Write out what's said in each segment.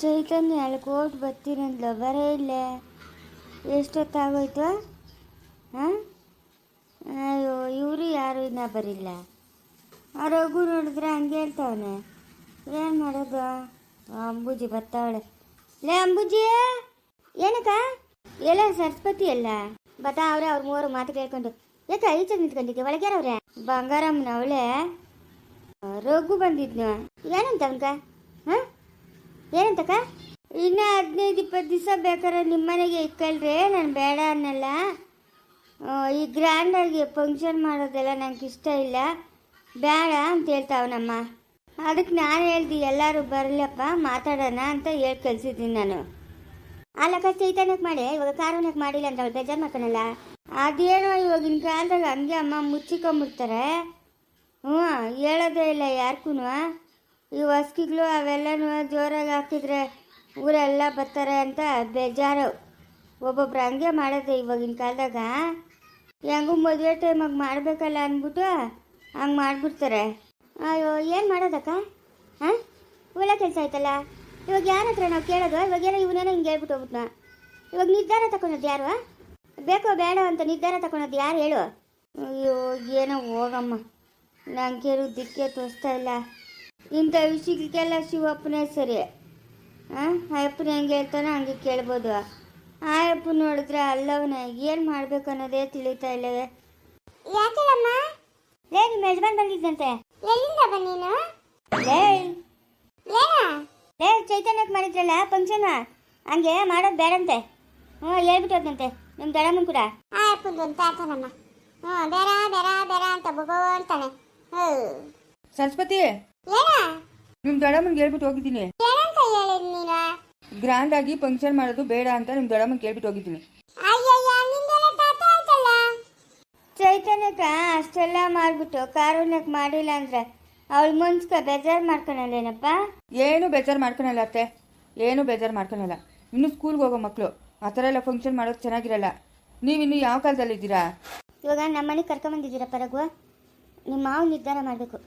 ಚೈತನ್ಯ ಅಲ್ಲಿ ಕೋಟ್ ಬರ್ತೀನಂದ್ಲ ಬರೇ ಇಲ್ಲ. ಎಷ್ಟೊತ್ತಾಗೋಯ್ತು? ಹಾಂ? ಅಯ್ಯೋ, ಇವರು ಯಾರು ಇನ್ನ ಬರಿಲ್ಲ. ರಘು ನೋಡಿದ್ರೆ ಹಂಗೆ ಹೇಳ್ತಾವನೆ. ಏನು ಮಾಡೋದು? ಅಂಬೂಜಿ ಬರ್ತಾವಳೆ. ಲೇ ಅಂಬೂಜಿ! ಏನಕ್ಕ? ಎಲ್ಲ ಸರಸ್ವತಿ ಅಲ್ಲ? ಬತಾ ಅವ್ರೆ, ಅವ್ರ ಮೂವರು ಮಾತು ಕೇಳ್ಕೊಂಡು. ಯಾಕ ಈಚೆ ನಿಂತ್ಕೊಂಡಿದ್ದೆ, ಒಳಗ್ಯಾರವ್ರೆ? ಬಂಗಾರಮ್ಮನ ಅವಳೆ ರಘು ಬಂದಿದ್ನು. ಏನಂತ ಅವನ್ಕ ಏನಂತಕ್ಕ ಇನ್ನು ಹದಿನೈದು, ಇಪ್ಪತ್ತು ದಿವಸ ಬೇಕಾದ್ರೆ ನಿಮ್ಮ ಮನೆಗೆ ಇಕ್ಕಳ್ರಿ, ನಾನು ಬೇಡ ಅನ್ನಲ್ಲ. ಈ ಗ್ರ್ಯಾಂಡಾಗಿ ಫಂಕ್ಷನ್ ಮಾಡೋದೆಲ್ಲ ನಂಗೆ ಇಷ್ಟ ಇಲ್ಲ. ಬೇಡ ಅಂತ ಹೇಳ್ತಾವನಮ್ಮ. ಅದಕ್ಕೆ ನಾನು ಹೇಳ್ದಿ, ಎಲ್ಲರೂ ಬರಲಪ್ಪ ಮಾತಾಡೋಣ ಅಂತ ಹೇಳಿ ಕಳಿಸಿದ್ದೀನಿ ನಾನು. ಅಲ್ಲಕ್ಕ ಚೈತನ್ಯಕ್ಕೆ ಮಾಡಿ, ಇವಾಗ ಕಾರಣಕ್ಕೆ ಮಾಡಿಲ್ಲ ಅಂತ ಅವ್ಳು ಬೇಜಾರು ಮಾಡ್ಕೊಳಲ್ಲ ಅದೇನೋ ಇವಾಗಿನ ಕಾಲದಾಗ ಹಂಗೆ ಅಮ್ಮ ಮುಚ್ಚಿಕೊಂಬಿಡ್ತಾರೆ ಹ್ಞೂ ಹೇಳೋದೇ ಇಲ್ಲ ಯಾರ್ಗೂ ಈ ಹೊಸ್ಕಿಗಳು ಅವೆಲ್ಲನೂ ಜೋರಾಗಿ ಹಾಕಿದ್ರೆ ಊರೆಲ್ಲ ಬರ್ತಾರೆ ಅಂತ ಬೇಜಾರು. ಒಬ್ಬೊಬ್ರು ಹಂಗೆ ಮಾಡೋದು ಇವಾಗಿನ ಕಾಲದಾಗ. ಹೆಂಗೂ ಮದುವೆ ಟೈಮಾಗ ಮಾಡಬೇಕಲ್ಲ ಅಂದ್ಬಿಟ್ಟು ಹಂಗೆ ಮಾಡಿಬಿಡ್ತಾರೆ. ಅಯ್ಯೋ, ಏನು ಮಾಡೋದಕ್ಕ? ಹಾಂ? ಒಳ್ಳೆ ಕೆಲಸ ಆಯ್ತಲ್ಲ? ಇವಾಗ ಯಾರ ಹತ್ರ ನಾವು ಕೇಳೋದು? ಇವಾಗ ಏನೋ ಇವನೇನೋ ಹಿಂಗೆ ಹೇಳ್ಬಿಟ್ಟು ಹೋಗ್ಬಿಟ್ನ? ಇವಾಗ ನಿರ್ಧಾರ ತಗೊಳೋದು ಯಾರು? ಬೇಕೋ ಬೇಡ ಅಂತ ನಿರ್ಧಾರ ತಗೊಳೋದು ಯಾರು ಹೇಳು? ಅಯ್ಯೋ, ಏನೋ ಹೋಗಮ್ಮ. ನಂಗೆ ದಿಕ್ಕೆ ತೋರಿಸ್ತಾ ಇಲ್ಲ. ಇಂಥ ವಿಷಯಕ್ಕೆಲ್ಲ ಶಿವಪ್ಪನೇ ಸರಿ ಹಾಂ ಅಯ್ಯಪ್ಪನ ಹೆಂಗೆ ಹೇಳ್ತಾನೋ ಹಂಗೆ ಕೇಳ್ಬೋದು. ಆ ಅಪ್ಪ ನೋಡಿದ್ರೆ ಅಲ್ಲವನ ಏನು ಮಾಡ್ಬೇಕು ಅನ್ನೋದೇ ತಿಳಿತಾ ಇಲ್ಲ ಯಾಕಲ್ಲಮ್ಮ ಲೇ ನಿಮ್ಮ ಯಜಮಾನ್ ಬಂದಿದ್ದಂತೆ. ಎಲ್ಲಿಂದ ಬನ್ನೀನು ಲೇ. ಲೇ ಚೈತನ್ಯಕ್ಕೆ ಮಾಡಿದ್ರಲ್ಲ ಫಂಕ್ಷನ್? ಹಂಗೆ ಮಾಡೋದು ಬೇಡಂತೆ. ಹ್ಞೂ ಹೇಳ್ಬಿಟ್ಟು ಹೋದಂತೆ ನಿಮ್ಮ ದಡಮ್ಮನ ಕೂಡ. ಆ ಅಪ್ಪಂದು ಅಂತ ಆಡ್ತಾನಮ್ಮ ಹ್ಞೂ ಬೇಡ ಬೇಡ ಬೇಡ ಅಂತ ಬಗೋ ಅಂತಾನೆ ಹ್ಞೂ ಸರಸ್ವತಿ ಏನ? ದೊಡ್ಡಮ್ಮನ್ ಹೇಳ್ಬಿಟ್ಟು ಹೋಗಿದ್ದೀನಿ. ಏನಂತ ಹೇಳಿದ್ ನೀನು? ಗ್ರ್ಯಾಂಡ್ ಆಗಿ ಫಂಕ್ಷನ್ ಮಾಡೋದು ಬೇಡ ಅಂತ ನಿಮ್ ದೊಡ್ಡಮ್ಮನ್ ಕೇಳ್ಬಿಟ್ಟು ಹೋಗಿದ್ದೀನಿ. ಅಯ್ಯಯ್ಯ ನಿಂದೆಲ್ಲ ತಾತ ಆಯ್ತಲ್ಲ ಚೈತನ್ಯಕ್ಕ ಅಷ್ಟೆಲ್ಲ ಮಾಡ್ಬಿಟ್ಟು ಕಾರುಣ್ಯಕ್ ಮಾಡಿಲ್ಲ ಅಂದ್ರೆ ಅವಳ ಮುನ್ಸ್ಕ ಬೇಜಾರು ಮಾಡ್ಕೊಳಲ್ಲೇನಪ್ಪ? ಏನು ಬೇಜಾರು ಮಾಡ್ಕೊಳಲ್ಲ ಅತ್ತೆ. ಏನು ಬೇಜಾರು ಮಾಡ್ಕೊಳಲ್ಲ. ಇನ್ನು ಸ್ಕೂಲ್ಗೆ ಹೋಗೋ ಮಕ್ಕಳು ಆ ಥರ ಎಲ್ಲ ಫಂಕ್ಷನ್ ಮಾಡೋದು ಚೆನ್ನಾಗಿರಲ್ಲ. ನೀವಿನ್ನು ಯಾವ ಕಾಲದಲ್ಲಿದ್ದೀರಾ? ಇವಾಗ ನಮ್ಮ ಮನೆಗೆ ಕರ್ಕೊಂಬಂದಿದ್ದೀರಪ್ಪ ರಘು. ನಿಮ್ಮ ಮಾವು ನಿರ್ಧಾರ ಮಾಡಬೇಕು.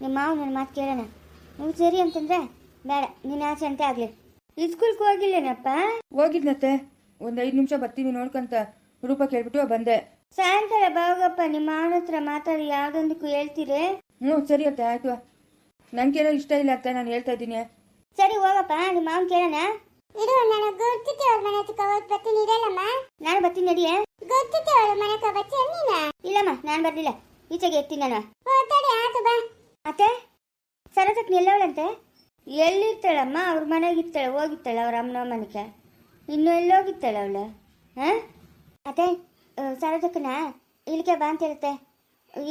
ನಿಮ್ಮ ಮಾವ ನನ್ನ ಮಾತು ಕೇಳೋಣ. ನೀವು ಸರಿ ಅಂತಂದ್ರೆ ಬೇಡ ನಿನ್ನ ಆಸೆ ಅಂತ ಆಗಲಿ. ಸ್ಕೂಲ್ಗೆ ಹೋಗಿಲ್ಲೇನಪ್ಪ? ಹೋಗಿದ್ನತ್ತೆ. ಒಂದು ಐದು ನಿಮಿಷ ಬರ್ತೀನಿ ನೋಡ್ಕೊಂತ ರೂಪ ಕೇಳ್ಬಿಟ್ಟು ಬಂದೆ. ಸಾಯಂಕಾಲ ಬಾವಗಪ್ಪ ನಿಮ್ಮ ಮಾವನ ಹತ್ರ ಮಾತಾಡಿ ಯಾವುದೊಂದಕ್ಕೂ ಹೇಳ್ತೀರಿ? ಹ್ಞೂ ಸರಿ ಅತ್ತೆ ಆಯ್ತು. ನನಗೇನೋ ಇಷ್ಟ ಇಲ್ಲ ಅಂತ ನಾನು ಹೇಳ್ತಾ ಇದ್ದೀನಿ. ಸರಿ ಹೋಗಪ್ಪ ನಿಮ್ಮ ಮಾವನ್ ಕೇಳೋಣ. ಇದು ನಾನು ಗುರ್ತಿತಿ ಅವ್ರ ಮನೆ ಹತ್ರ ಹೋಗಿ ಬರ್ತೀನಿ ಇರಲ್ಲಮ್ಮ ನಾನು ಬರ್ತೀನಿ ನಡಿಯೇ. ಗುರ್ತಿತಿ ಅವ್ರ ಮನೆ ಹತ್ರ ಬರ್ತೀನಿ ನೀನ? ಇಲ್ಲಮ್ಮ ನಾನು ಬರ್ಲಿಲ್ಲ. ಈಚೆಗೆ ಎತ್ತೀನಿ ನಾನು ಓ ತಡಿ ಆತು ಬಾ ಅತ್ತೆ ಸರಸಕ್ಕೆ ನಿಲ್ಲವಳಂತೆ ಎಲ್ಲಿರ್ತಾಳಮ್ಮ? ಅವ್ರ ಮನೆಗಿರ್ತಾಳೆ, ಹೋಗಿರ್ತಾಳೆ ಅವ್ರ ಅಮ್ಮನ ಮನೆಗೆ. ಇನ್ನು ಎಲ್ಲೋಗಿರ್ತಾಳೆ ಅವಳು? ಹಾಂ? ಅದೇ ಸರೋಜಕ್ಕನ? ಇಲ್ಲಿಗೆ ಬಾ ಅಂತ ಹೇಳುತ್ತೆ.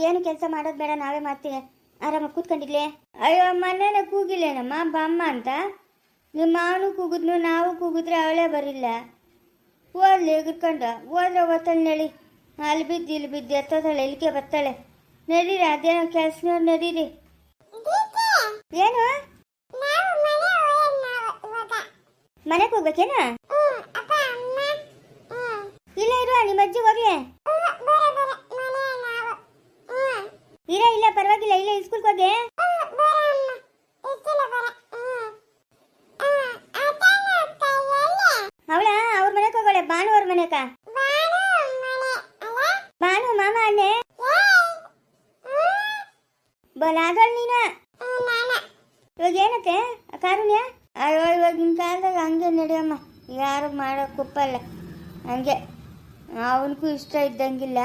ಏನು ಕೆಲಸ ಮಾಡೋದು ಬೇಡ, ನಾವೇ ಮಾಡ್ತೀವಿ. ಆರಾಮಾಗಿ ಕೂತ್ಕೊಂಡಿರ್ಲಿ ಅಯ್ಯೋ ಮನೇನೆ ಕೂಗಿಲ್ಲೇನಮ್ಮ? ಬಮ್ಮ ಅಂತ? ನಿಮ್ಮ ಮಾವನು ಕೂಗಿದ್ನು, ನಾವು ಕೂಗಿದ್ರೆ ಅವಳೇ ಬರಿಲ್ಲ. ಓದ್ಲಿ ಎಗ್ರಕೊಂಡು. ಹೋದ್ರೆ ಓದ್ತಾಳೆ ನಡಿ. ಅಲ್ಲಿ ಬಿದ್ದು, ಇಲ್ಲಿ ಬಿದ್ದು ಎತ್ತೋತಾಳೆ ಇಲ್ಲಿಗೆ ಬರ್ತಾಳೆ. ನಡೀರಿ, ಅದೇನೋ ಕೆಲಸ ನಡೀರಿ. ಏನು? ಮನೆಗೆ ಹೋಗ್ಬೇಕೇನ? ಇಲ್ಲ ಇರು ನಿಮ್ಮ ಅಜ್ಜಿ ಹೋಗ್ಲಿ. ಇಲ್ಲ ಇಲ್ಲ ಪರವಾಗಿಲ್ಲ ಇಲ್ಲ ಸ್ಕೂಲ್ಗೆ ಹೋಗಿ. ಅವಳ ಅವ್ರ ಮನೆಗೆ ಹೋಗೋಳೆ ಬಾನು ಅವ್ರ ಮನೆಕ ಬಾನು ಮಾಮ ಅಲ್ಲೇ ಬಲಾದಳ್ ನೀನ. ಇವಾಗ ಕಾರಣ ಆ ಕಾರುಣ್ಯ? ಅಯ್ಯೋ ಇವಾಗಿನ ಕಾಲದಲ್ಲಿ ಹಂಗೆ ನಡೆಯಮ್ಮ. ಯಾರು ಮಾಡೋ ಕುಪ್ಪಲ್ಲ. ಹಂಗೆ. ಅವನಿಗೂ ಇಷ್ಟ ಇದ್ದಂಗಿಲ್ಲ.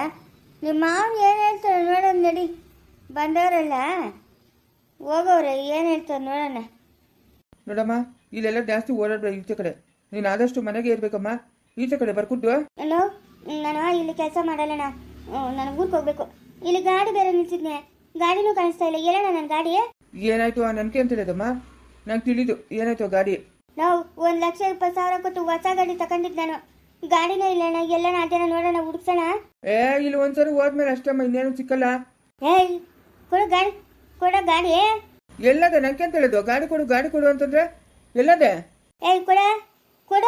ನಿಮ್ಮ ಮಾವ ಏನು ಹೇಳ್ತಾರೆ ನೋಡೋಣ ನಡಿ. ಬಂದವರಲ್ಲ? ಹೋಗೋರೆ ಏನು ಹೇಳ್ತಾರೆ ನೋಡೋಣ. ನೋಡಮ್ಮ ಇಲ್ಲೆಲ್ಲ ಜಾಸ್ತಿ ಓಡಾಡ್ಬೇಡ ಈಚೆ ಕಡೆ. ನೀನು ಆದಷ್ಟು ಮನೆಗೆ ಇರ್ಬೇಕಮ್ಮ. ಈಚೆ ಕಡೆ ಬರ್ಕೊಟ್ಟು ಹಲೋ ನಾನು ಇಲ್ಲಿ ಕೆಲಸ ಮಾಡಲ್ಲಣ್ಣ. ನಾನು ಊರಿಗೆ ಹೋಗ್ಬೇಕು. ಇಲ್ಲಿ ಗಾಡಿ ಬೇರೆ ನಿಲ್ಸಿದ್ನೆ. ಗಾಡಿನೂ ಕಾಣಿಸ್ತಾ ಇಲ್ಲ. ಎಲ್ಲಣ್ಣ ನನ್ನ ಗಾಡಿ? ಏನಾಯ್ತು ನನಗೆ ಅಂತ ಹೇಳಿದಮ್ಮ? ನಂಗೆ ತಿಳಿದು ಏನಾಯ್ತು ಗಾಡಿ. ನಾವು ಒಂದು ಲಕ್ಷ ಇಪ್ಪತ್ತು ಸಾವಿರ ಕೊಟ್ಟು ಹೊಸ ಗಾಡಿ ತಗೊಂಡಿದ್ದು ನಾನು. ಗಾಡಿನೇ ಇಲ್ಲಣ್ಣ ಎಲ್ಲ ಅದೇನ ನೋಡೋಣ ಹುಡುಕ್ಸೋಣ. ಏ ಇಲ್ಲಿ ಒಂದ್ಸರಿ ಹೋದ್ಮೇಲೆ ಅಷ್ಟಮ್ಮ ಇನ್ನೇನು ಸಿಕ್ಕಲ್ಲ. ಏಯ್ ಕೊಡು ಗಾಡಿ ಕೊಡ ಗಾಡಿ. ಎಲ್ಲದೆ? ನಂಗೆ ಅಂತ ಹೇಳಿದ್ದು ಗಾಡಿ ಕೊಡು ಗಾಡಿ ಕೊಡು ಅಂತಂದ್ರೆ ಎಲ್ಲದೆ? ಏಯ್ ಕೊಡ ಕೊಡ.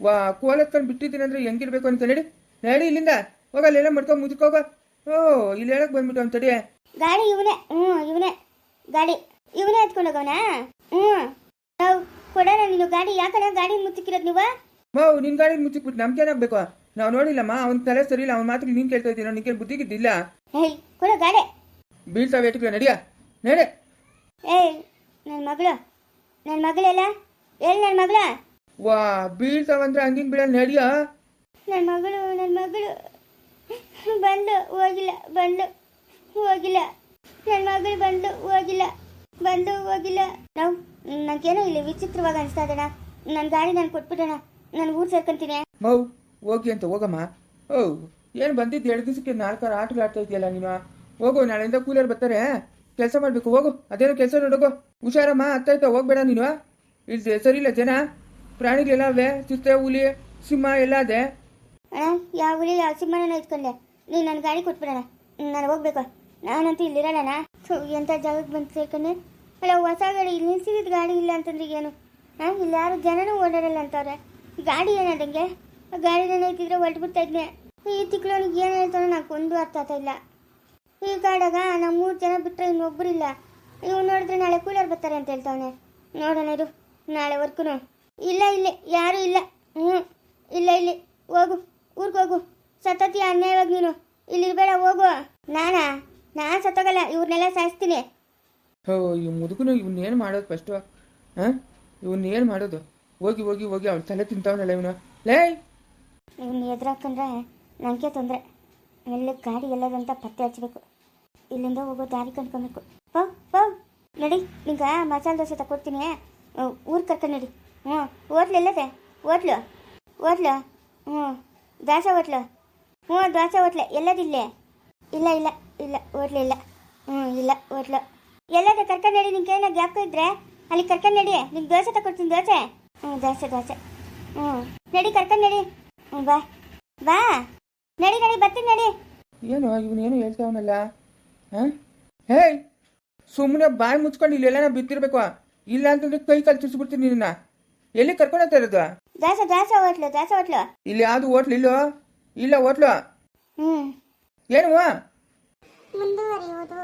ವಾ ಕೋಲತ್ಕೊಂಡು ಬಿಟ್ಟಿದ್ದೀನಿ ಅಂದ್ರೆ ಹೆಂಗಿರ್ಬೇಕು ಅಂತ ನಡಿ. ನಡಿ ಇಲ್ಲಿಂದ. ಹೋಗ ಅಲ್ಲೆಲ್ಲ ಮಾಡ್ಕೊಂಡು ಮುದ್ಕೋಗ ಓ ಇಲ್ಲಿ ಹೇಳಕ್ ಬಂದ್ಬಿಟ್ಟು ಅಂತಡಿ ಗಾಡಿ ಇವನೇ ಹ್ಞೂ ಇವನೇ. ಗಾಡಿ. ಇವನೇ ಹೋಗೋಣ ಹ್ಞೂ ನಾವು ಕೊಡೋಣ ನೀನು ಗಾಡಿ ಯಾಕಣ್ಣ ಗಾಡಿ ಮುಚ್ಚಿಕ್ಕಿರೋದು ನೀವು? ಮಾವು ನಿನ್ ಗಾಡಿ ಮುಚ್ಚಿಕ್ಬಿಟ್ಟು ನಮ್ಗೇನಾಗ್ಬೇಕು ನಾವು ನೋಡಿಲ್ಲಮ್ಮ ಅವ್ನ ತಲೆ ಸರಿ ಇಲ್ಲ ಅವ್ನ ಮಾತ್ರ ನೀನ್ ಕೇಳ್ತಾ ಇದ್ದೀನ ನಿನ್ಗೆ ಬುದ್ಧಿಗಿದ್ದಿಲ್ಲ ಹೇಯ್ ಕೊಡೋ ಗಾಡಿ. ಬೀಳ್ತಾವೆ ಎಟ್ಗಳ ನಡಿಯ? ನಡೆ. ಏಯ್ ನನ್ನ ಮಗಳು. ನನ್ನ ಮಗಳೆಲ್ಲ ಎಲ್ಲಿ? ನನ್ನ ಮಗಳ? ವಾ ಬೀಳ್ತಾವಂದ್ರೆ ಹಂಗಿಂಗ್ ಬೀಳ ನಡಿಯ? ನನ್ನ ಮಗಳು ನನ್ನ ಮಗಳು. ಬಂದು ಹೋಗಿಲ್ಲ ಬಂದು ಹೋಗಿಲ್ಲ. ನನ್ನ ಮಗಳು ಬಂದು ಹೋಗಿಲ್ಲ. ಬಂದು ಹೋಗಿಲ್ಲ. ನಾವು ನನಗೇನೋ ಇಲ್ಲಿ ವಿಚಿತ್ರವಾಗಿ ಅನಿಸ್ತಾ ಇದಣ್ಣ ನನ್ನ ಗಾಡಿ ನಾನು ಕೊಟ್ಬಿಡೋಣ. ನಾನು ಊರು ಸೇರ್ಕೊಂತೀನಿ. ಮೌ ಹೋಗಿ ಅಂತ ಹೋಗಮ್ಮ. ಓ ಏನು ಬಂದಿದ್ದು ಎರಡು ದಿವಸಕ್ಕೆ ನಾಲ್ಕಾರು ಆಟಗಳು ಆಡ್ತಾ ಇದೆಯಲ್ಲ ನೀನು? ಹೋಗು ನಾಳೆಯಿಂದ ಕೂಲರ್ ಬರ್ತಾರೆ. ಕೆಲಸ ಮಾಡಬೇಕು ಹೋಗು. ಅದೇನೋ ಕೆಲಸ ನೋಡೋಗು. ಹುಷಾರಮ್ಮ ಅತ್ತಾಯ್ತಾ ಹೋಗ್ಬೇಡ ನೀನು. ಇದು ಸರಿ ಇಲ್ಲ ಜನ. ಪ್ರಾಣಿಗಳೆಲ್ಲ ಅವೇ ಚಿತ್ತೆ ಹುಲಿ ಸಿಂಹ ಎಲ್ಲ ಅದೇ. ಅಣ್ಣ ಯಾವ ಹುಲಿ ಯಾವ ಸಿಂಹನ ಇಟ್ಕೊಂಡೆ ನೀನು ನನ್ನ ಗಾಡಿ ಕೊಟ್ಬಿಡೋಣ. ನಾನು ಹೋಗ್ಬೇಕು. ನಾನಂತೂ ಇಲ್ಲಿರಲ್ಲಣ್ಣ. ಎಂಥ ಜಾಗಕ್ಕೆ ಬಂದು ಸೇರ್ಕೊಂಡೆ? ಅಲ್ಲ, ಹೊಸ ಗಾಡಿ, ಇಲ್ಲಿ ನಿಲ್ಸಿದ ಗಾಡಿ ಇಲ್ಲ ಅಂತಂದ್ರೆ ಏನು? ಹಾಂ, ಇಲ್ಲಿ ಯಾರು ಜನನೂ ಓಡಾಡಲ್ಲ ಅಂತವ್ರೆ. ಗಾಡಿ ಏನದಂಗೆ ಗಾಡಿ ಏನಾಯ್ತಿದ್ರೆ ಹೊರಟ್ಬಿಡ್ತಾ ಇದ್ನೆ. ಈ ತಿಕ್ಳವನಿಗೆ ಏನು ಹೇಳ್ತಾನೋ ನಂಗೆ ಒಂದು ಅರ್ಥ ಆಗ್ತಾ ಇಲ್ಲ. ಈ ಗಾಡಾಗ ನಾವು ಮೂರು ಜನ ಬಿಟ್ಟರೆ ಇನ್ನೊಬ್ಬರಿಲ್ಲ ಇವ್ ನೋಡಿದ್ರೆ ನಾಳೆ ಕೂಲರ್ ಬರ್ತಾರೆ ಅಂತ ಹೇಳ್ತಾವನೆ. ನೋಡೋಣ ಇರು ನಾಳೆವರ್ಗು ಇಲ್ಲ, ಇಲ್ಲಿ ಯಾರು ಇಲ್ಲ. ಹ್ಞೂ ಇಲ್ಲ, ಇಲ್ಲಿ. ಹೋಗು, ಊರಿಗೆ ಹೋಗು. ಸತತಿ ಅನ್ಯಾಯವಾಗಿ ನೀನು. ಇಲ್ಲಿ ಇರ್ಬೇಡ ಹೋಗು. ನಾನಾ? ನಾನು ಸತ್ತೋಗಲ್ಲ ಇವ್ರನ್ನೆಲ್ಲ ಸಾಯಿಸ್ತೀನಿ. ಹೋ, ಈ ಮುದುಕನು ಇವನ್ನೇನು ಮಾಡೋದು ಫಸ್ಟು ಹಾಂ? ಇವನ್ನೇನು ಮಾಡೋದು? ಹೋಗಿ ಹೋಗಿ ಹೋಗಿ ಅವ್ನ ತಲೆ ತಿಂತಾವನಲ್ಲ ಇವನು. ಲೇ! ಇವ್ನ ಎದುರಾಕಂದ್ರೆ ನನಗೆ ತೊಂದರೆ. ಎಲ್ಲಿ ಗಾಡಿ ಎಲ್ಲದಂತ ಪತ್ತೆ ಹಚ್ಚಬೇಕು ಇಲ್ಲಿಂದ ಹೋಗೋ ದಾರಿ ಕಂಡ್ಕೊಬೇಕು. ಪೋ ಪೋ. ನಡಿ, ನಿಂಗೆ ಮಸಾಲೆ ದೋಸೆ ತಕೊಡ್ತೀನಿ. ಊರು ಕರ್ಕೊಂಡು ನಡಿ. ಹ್ಞೂ ಹೋಟ್ಲು ಎಲ್ಲದೆ? ಓದ್ಲು ಹೋಟ್ಲು ಹ್ಞೂ ದ್ವಾಸ ಓದ್ಲು ಹ್ಞೂ ದ್ವಾಸ ಹೋಟ್ಲೆ ಎಲ್ಲದಿಲ್ಲೇ? ಇಲ್ಲ ಇಲ್ಲ ಇಲ್ಲ ಓದ್ಲಿಲ್ಲ ಹ್ಞೂ ಇಲ್ಲ ಹೋಟ್ಲು ಎಲ್ಲದೆ ಕರ್ಕೊಂಡು ನಡಿ ನಿಂಗೆ ಏನೋ ಗ್ಯಾಪ್ ಇದ್ರೆ ಅಲ್ಲಿ ಕರ್ಕೊಂಡು ನಡಿ. ನಿಂಗೆ ದೋಸೆ ತಗೊಡ್ತೀನಿ ದೋಸೆ. ಹ್ಞೂ ದೋಸೆ ದೋಸೆ. ಹ್ಞೂ ನಡಿ ಕರ್ಕೊಂಡು ನಡಿ. ಹ್ಞೂ ಬಾ. ಬಾ. ನಡಿ ನಡಿ ಬರ್ತೀನಿ ನಡಿ. ಏನು ಇವನೇನು ಹೇಳ್ತಾವನಲ್ಲ ಹಾಂ? ಹೇಯ್! ಸುಮ್ಮನೆ ಬಾಯಿ ಮುಚ್ಕೊಂಡು ಇಲ್ಲೆಲ್ಲ ಬಿತ್ತಿರ್ಬೇಕು ಇಲ್ಲ ಅಂತಂದ್ರೆ ಕೈ ಕಾಲು ತಿರ್ಸ್ಬಿಡ್ತೀನಿ ನಿನ್ನ. ಎಲ್ಲಿ ಕರ್ಕೊಂಡು ಹೋಗ್ತಾ ಇರೋದು? ದಾಸ ದಾಸ ಹೋಟ್ಲು ದಾಸ ಹೋಟ್ಲು. ಇಲ್ಲಿ ಯಾವುದು ಹೋಟ್ಲು ಇಲ್ಲೋ? ಇಲ್ಲ ಹೋಟ್ಲು. ಹ್ಞೂ ಏನು ಮುಂದುವರಿಯುವುದು.